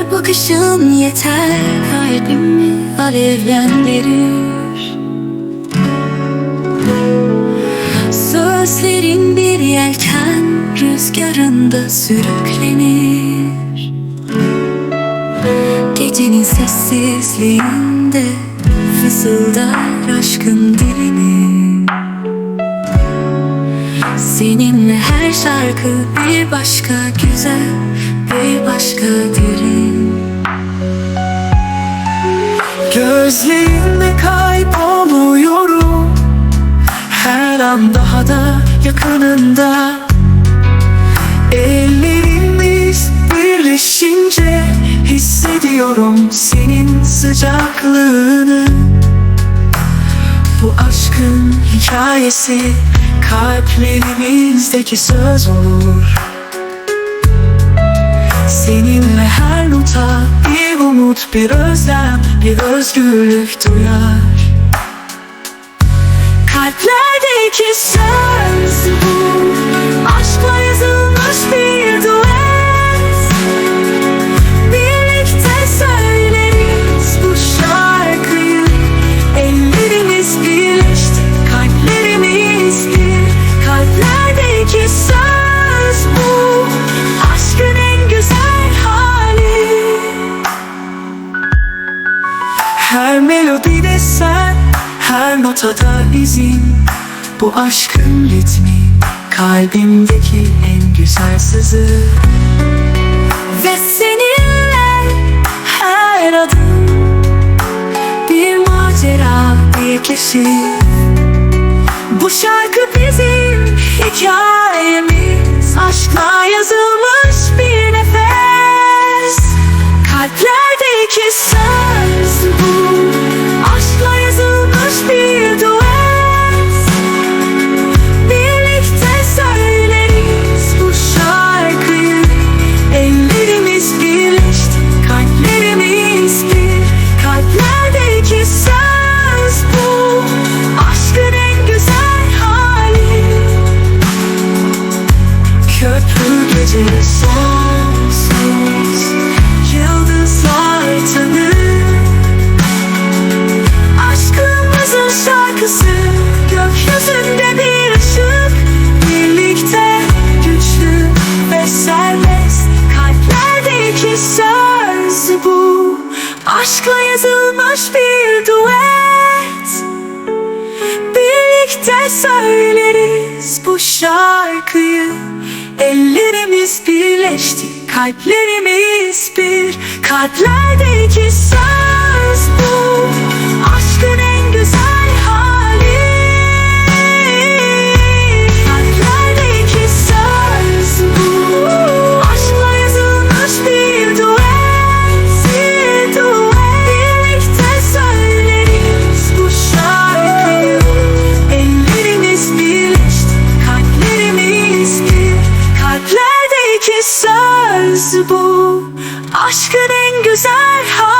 Bir bakışın yeter kalbimi alevlendirir Sözlerin bir yelken rüzgarında sürüklenir. Gecenin sessizliğinde fısıldar aşkın dilini. Seninle her şarkı bir başka güzel, bir başka derin Gözlerinde kayboluyorum. Her an daha da yakınında. Ellerimiz birleşince Hissediyorum senin sıcaklığını. Bu aşkın hikayesi Kalplerimizdeki söz olur Seninle her nota bir umut, bir özlem, bir özgürlük duyar. Kalplerdeki söz bu Melodide sen, her notada izin. Bu aşkın ritmi, kalbimdeki en güzel sızı. Ve seninle her adım Bir macera, bir keşif şarkıyı. Ellerimiz birleşti, kalplerimiz bir. Kalplerdeki söz Aşkın en güzel hali